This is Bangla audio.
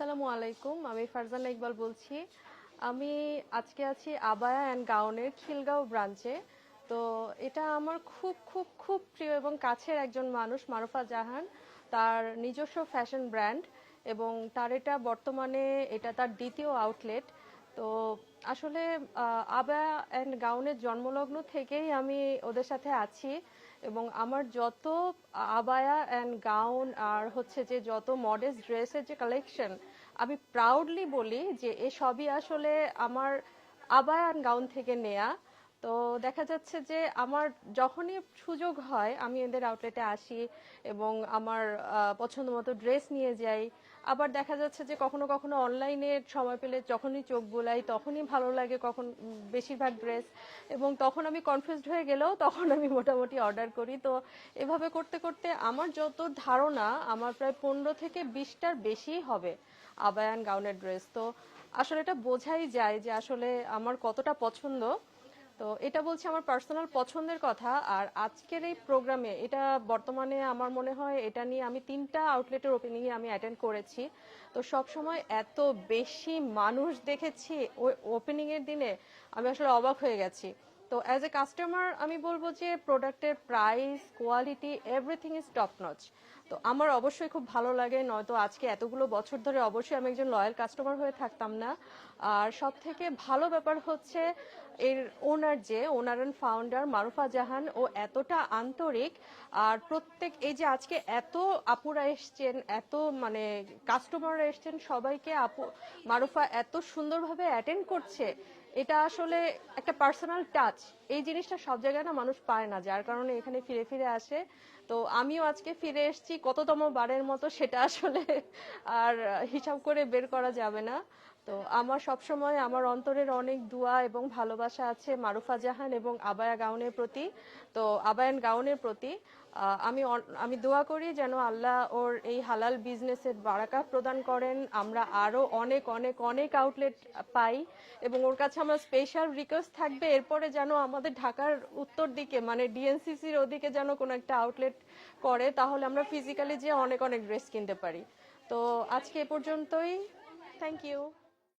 আসসালামু আলাইকুম, আমি ফারজানা ইকবাল বলছি। আমি আজকে আছি আবায়া অ্যান্ড গাউনের খিলগাঁও ব্রাঞ্চে। তো এটা আমার খুব খুব খুব প্রিয় এবং কাছের একজন মানুষ, মারুফা জাহান। তার নিজস্ব ফ্যাশন ব্র্যান্ড এবং তার এটা বর্তমানে এটা তার দ্বিতীয় আউটলেট তো আসলে আবা অ্যান্ড গাউনের জন্মলগ্ন থেকেই আমি ওদের সাথে আছি এবং আমার যত আবায়া অ্যান্ড গাউন আর হচ্ছে যে যত মডেল ড্রেসের যে কালেকশন আমি প্রাউডলি বলি যে এসবই আসলে আমার আবায়া অ্যান্ড গাউন থেকে নেয়া। তো দেখা যাচ্ছে যে আমার যখনই সুযোগ হয়, আমি এদের আউটলেটে আসি এবং আমার পছন্দ মতো ড্রেস নিয়ে যাই। আবার দেখা যাচ্ছে যে কখনো কখনো অনলাইনে সময় পেলে যখনই চোখ বোলাই তখনই ভালো লাগে কখন বেশিরভাগ ড্রেস এবং তখন আমি কনফিউজড হয়ে গেলেও তখন আমি মোটামুটি অর্ডার করি। তো এভাবে করতে করতে আমার যত ধারণা, আমার প্রায় পনেরো থেকে বিশটার বেশি হবে আবায়ান গাউনের ড্রেস তো আসলে এটা বোঝাই যায় যে আসলে আমার কতটা পছন্দ। তো এটা বলছি আমার পার্সোনাল পছন্দের কথা। আর আজকের এই প্রোগ্রামে এটা বর্তমানে আমার মনে হয় এটা নিয়ে আমি তিনটা আউটলেটের ওপেনিং আমি অ্যাটেন্ড করেছি। তো সব সময় এত বেশি মানুষ দেখেছি, ওই ওপেনিং এর দিনে আমি আসলে অবাক হয়ে গেছি। তো অ্যাজ এ কাস্টমার আমি বলব যে প্রোডাক্টের price quality everything is top notch তো আমার অবশ্যই খুব ভালো লাগে, নয়তো আজকে এতগুলো বছর ধরে অবশ্যই আমি একজন লয়াল কাস্টমার হয়ে থাকতাম না। আর সব থেকে ভালো ব্যাপার হচ্ছে এর ওনার যে owner and founder Marufa Jahan, ও এতটা আন্তরিক। আর প্রত্যেক, এই যে আজকে এত আপুরা এসছেন, এত মানে কাস্টমাররা এসছেন, সবাইকে আপু, মারুফা এত সুন্দরভাবে অ্যাটেন্ড করছে। এটা আসলে একটা পার্সোনাল টাচ এই জিনিসটা সব জায়গায় না মানুষ পায় না, যার কারণে এখানে ফিরে ফিরে আসে। তো আমিও আজকে ফিরে এসেছি কততম বারের মতো সেটা আসলে আর হিসাব করে বের করা যাবে না। তো আমার সবসময় আমার অন্তরের অনেক দোয়া এবং ভালোবাসা আছে মারুফা জাহান এবং আবায়া গাউনের প্রতি। তো আবায়ান গাউনের প্রতি আমি আমি দোয়া করি যেন আল্লাহ ওর এই হালাল বিজনেসের বারাকা প্রদান করেন। আমরা আরও অনেক অনেক অনেক আউটলেট পাই এবং ওর কাছে আমার স্পেশাল রিকোয়েস্ট থাকবে। এরপরে যেন আমাদের ঢাকার উত্তর দিকে মানে ডিএনসিসির ওদিকে যেন কোনো একটা আউটলেট করে, তাহলে আমরা ফিজিক্যালি যেয়ে অনেক অনেক ড্রেস কিনতে পারি। তো আজকে এ পর্যন্তই। Thank you